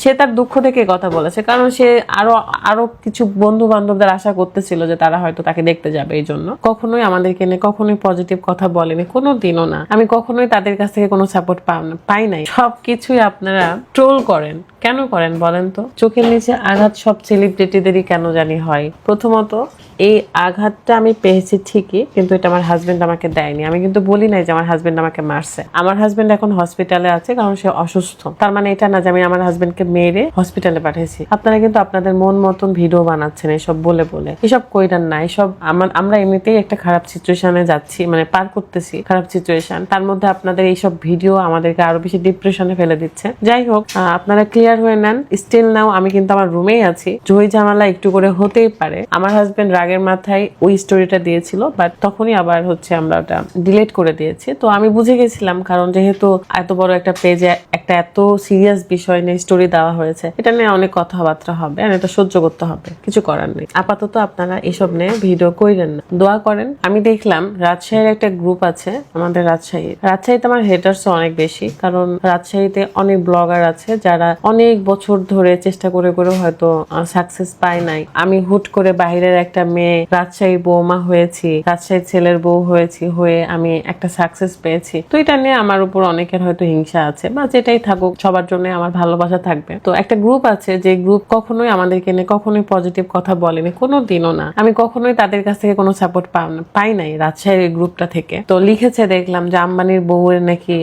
সে তার দুঃখ থেকে কথা বলেছে। কারণ সে আরও আরও কিছু বন্ধু বান্ধবদের আশা করতেছিল যে তারা হয়তো তাকে দেখতে যাবে এই জন্য। কখনোই আমাদেরকে নিয়ে, কখনোই পজিটিভ কথা বলেনি কোনো দিনও না। আমি কখনোই তাদের কাছ থেকে কোনো সাপোর্ট পাই নাই। সবকিছুই আপনারা ট্রোল করেন। কেন করেন বলেন তো? চোখের নিচে আঘাত সব সেলিব্রিটিদেরই কেন জানি হয়? প্রথমত, এই আঘাতটা আমি পেয়েছি ঠিকই, কিন্তু এটা আমার হাজবেন্ড আমাকে দেয়নি। আমি কিন্তু বলি নাই যে আমার হাজবেন্ড আমাকে মারছে। আমার হাজবেন্ড এখন হসপিটালে আছে, কারণ সে অসুস্থ। তার মানে এটা না যে আমি আমার হাজবেন্ডকে মেরে হসপিটালে পাঠিয়েছি। আপনারা কিন্তু আপনাদের মন মতন ভিডিও বানাচ্ছেন, এসব বলে বলে। এসব কইরান না, এসব আমার আমরা এমনিতেই একটা খারাপ সিচুয়েশনে যাচ্ছি মানে পার করতেছি, খারাপ সিচুয়েশন তার মধ্যে আপনাদের এইসব ভিডিও আমাদেরকে আরও বেশি ডিপ্রেশনে ফেলে দিচ্ছে। যাই হোক আপনারা ক্লিয়ার হয়ে নেন। স্টিল নাও আমি কিন্তু আমার রুমেই আছি। জয় ঝামেলা একটু করে হতেই পারে। আমার হাজবেন্ড রাগের মাথায় ওই স্টোরিটা দিয়েছিল বাট তখনই আবার হচ্ছে আমরা ওটা ডিলিট করে দিয়েছি। তো আমি বুঝে গেছিলাম, কারণ যেহেতু এত বড় একটা পেজে একটা এত সিরিয়াস বিষয় নিয়ে স্টোরি দেওয়া হয়েছে, এটা নিয়ে অনেক কথাবার্তা হবে আর এটা সহ্য করতে হবে। কিছু করার নেই। আপাতত আপনারা এসব নিয়ে ভিডিও কইরেন না। দোয়া করেন। আমি দেখলাম রাজশাহীর একটা গ্রুপ আছে, আমাদের রাজশাহী রাজশাহীতে আমার হেটার্স অনেক বেশি, কারণ রাজশাহীতে অনেক ব্লগার আছে যারা অনেক বছর ধরে চেষ্টা করে করে হয়তো সাকসেস পায় নাই। আমি হুট করে বাইরের একটা মেয়ে রাজশাহীর বৌমা হয়েছি, রাজশাহীর ছেলের বউ হয়েছি, হয়ে আমি একটা সাকসেস পেয়েছি। তো এটা নিয়ে আমার উপর অনেকের হয়তো হিংসা আছে, বা যেটাই থাকুক, সবার জন্য আমার ভালোবাসা থাকবে। তো একটা গ্রুপ আছে, যে গ্রুপ কখনোই আমাদেরকে নিয়ে কখনোই পজিটিভ কথা বলেনি কোনো দিনও না। আমি কখনোই তাদের কাছ থেকে কোনো সাপোর্ট পাই নাই রাজশাহীর গ্রুপটা থেকে। তো লিখেছে দেখলাম যে, আম্বানির বউয়ের নাকি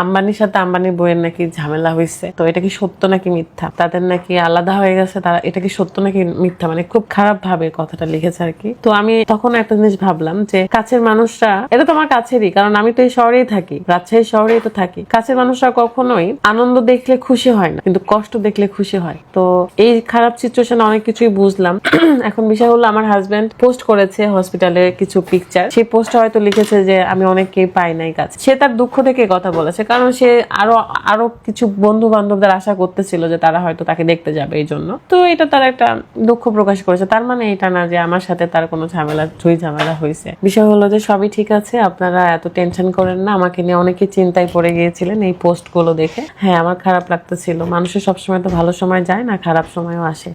আম্বানির সাথে আম্বানির বউয়ের নাকি ঝামেলা হয়েছে তো এটা কি সত্য নাকি মিথ্যা? তাদের নাকি আলাদা হয়ে গেছে, তারা এটা কি সত্য নাকি মিথ্যা? মানে খুব খারাপ ভাবে কথাটা লিখেছে আর কি। তো আমি তখন একটা জিনিস ভাবলাম যে, কাছের মানুষরা এটা তো আমার কাছেরই, কারণ আমি তো এই শহরেই থাকি, রাজশাহী শহরেই তো থাকি। কাছের মানুষরা কখনোই আনন্দ দেখলে খুশি হয় না, কিন্তু কষ্ট দেখলে খুশি হয়। তো এই খারাপ সিচুয়েশন অনেক কিছুই বুঝলাম। এখন বিষয় হলো, আমার হাজবেন্ড পোস্ট করেছে হসপিটালে কিছু পিকচার সেই পোস্টে হয়তো লিখেছে যে, আমি অনেককেই পাই নাই কাজ। সে তার দুঃখ থেকে কথা বলেছে। কারণ সে আরও আরও কিছু বন্ধু বান্ধবদের আশা করতেছিল যে তারা হয়তো তাকে দেখতে যাবে এই জন্য। তো এটা তার একটা দুঃখ প্রকাশ করেছে। তার মানে এটা না যে আমার সাথে তার কোনো ঝামেলা, ঝুই ঝামেলা হয়েছে। বিষয় হলো যে সবই ঠিক আছে, আপনারা এত টেনশন করেন না। আমাকে নিয়ে অনেকে চিন্তায় পড়ে গিয়েছিলেন এই পোস্টগুলো দেখে। হ্যাঁ আমার খারাপ লাগতেছিল। মানুষের সবসময় তো ভালো সময় যায় না, খারাপ সময়ও আসে।